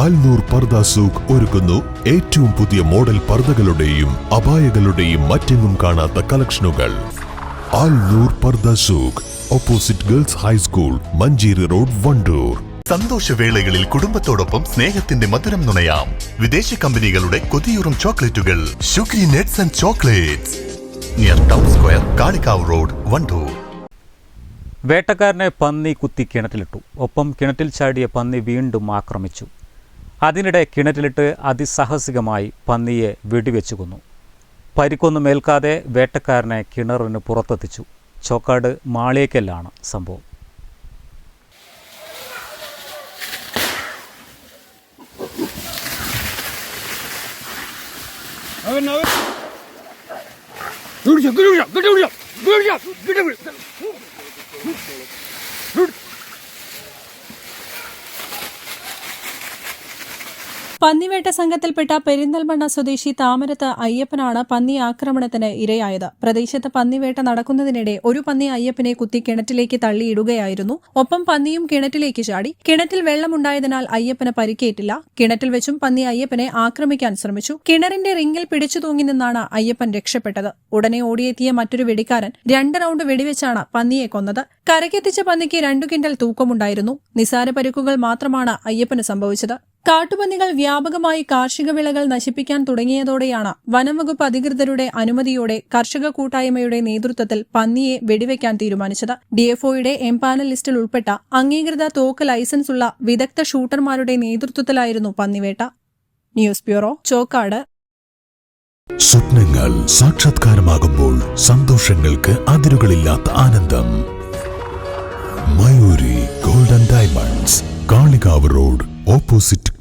ആൽനൂർ പർദ സൂഖ് ഒരുക്കുന്നു ഏറ്റവും പുതിയ മോഡൽ പർദകളുടെയും അപായകളുടെയും മറ്റെങ്ങും കാണാത്ത കളക്ഷനുകൾ. Alnoor pardha souk opposite girls high school Manjeri road Wandoor. സന്തോഷവേളകളിൽ കുടുംബത്തോടൊപ്പം സ്നേഹത്തിന്റെ മധുരം നുണയാം. വിദേശ കമ്പനികളുടെ കൊതിയൂറും ചോക്ലേറ്റുകൾ. Sugary nuts and chocolates near town square Kalikavu road Wandoor. വേട്ടക്കാരനെ പന്നി കുത്തി കിണറ്റിലിട്ടു. ഒപ്പം കിണറ്റിൽ ചാടിയ പന്നി വീണ്ടും ആക്രമിച്ചു. അതിനിടെ കിണറ്റിലിട്ട് അതിസാഹസികമായി പന്നിയെ വെടിവെച്ചു കൊന്നു പരിക്കൊന്നും ഏൽക്കാതെ വേട്ടക്കാരനെ കിണറിന് പുറത്തെത്തിച്ചു. ചോക്കാട് മാളിയേക്കലാണ് സംഭവം. പന്നിവേട്ട സംഘത്തിൽപ്പെട്ട പെരിന്തൽമണ്ണ സ്വദേശി താമരത്ത് അയ്യപ്പനാണ് പന്നി ആക്രമണത്തിന് ഇരയായത്. പ്രദേശത്ത് പന്നിവേട്ട നടക്കുന്നതിനിടെ ഒരു പന്നി അയ്യപ്പനെ കുത്തി കിണറ്റിലേക്ക് തള്ളിയിടുകയായിരുന്നു. ഒപ്പം പന്നിയും കിണറ്റിലേക്ക് ചാടി. കിണറ്റിൽ വെള്ളമുണ്ടായതിനാൽ അയ്യപ്പന് പരിക്കേറ്റില്ല. കിണറ്റിൽ വെച്ചും പന്നി അയ്യപ്പനെ ആക്രമിക്കാൻ ശ്രമിച്ചു. കിണറിന്റെ റിംഗിൽ പിടിച്ചു തൂങ്ങി നിന്നാണ് അയ്യപ്പൻ രക്ഷപ്പെട്ടത്. ഉടനെ ഓടിയെത്തിയ മറ്റൊരു വെടിക്കാരൻ രണ്ട് റൌണ്ട് വെടിവെച്ചാണ് പന്നിയെ കൊന്നത്. കരക്കെത്തിച്ച പന്നിക്ക് രണ്ടു കിൻഡൽ തൂക്കമുണ്ടായിരുന്നു. നിസാര പരിക്കുകൾ മാത്രമാണ് അയ്യപ്പന് സംഭവിച്ചത്. കാട്ടുപന്നികൾ വ്യാപകമായി കാർഷിക വിളകൾ നശിപ്പിക്കാൻ തുടങ്ങിയതോടെയാണ് വനംവകുപ്പ് അധികൃതരുടെ അനുമതിയോടെ കർഷക കൂട്ടായ്മയുടെ നേതൃത്വത്തിൽ പന്നിയെ വെടിവെക്കാൻ തീരുമാനിച്ചത്. ഡിഎഫ്ഒയുടെ എംപാനൽ ലിസ്റ്റിൽ ഉൾപ്പെട്ട അംഗീകൃത തോക്ക് ലൈസൻസ് ഉള്ള വിദഗ്ധ ഷൂട്ടർമാരുടെ നേതൃത്വത്തിലായിരുന്നു പന്നിവേട്ട. News bureau Chokkad. സ്വപ്നങ്ങൾ സാക്ഷാത്കാരമാകുമ്പോൾ സന്തോഷങ്ങൾക്ക് അതിരുകളില്ലാത്ത ആനന്ദം. Mayuri golden diamonds Kalikavu road opposite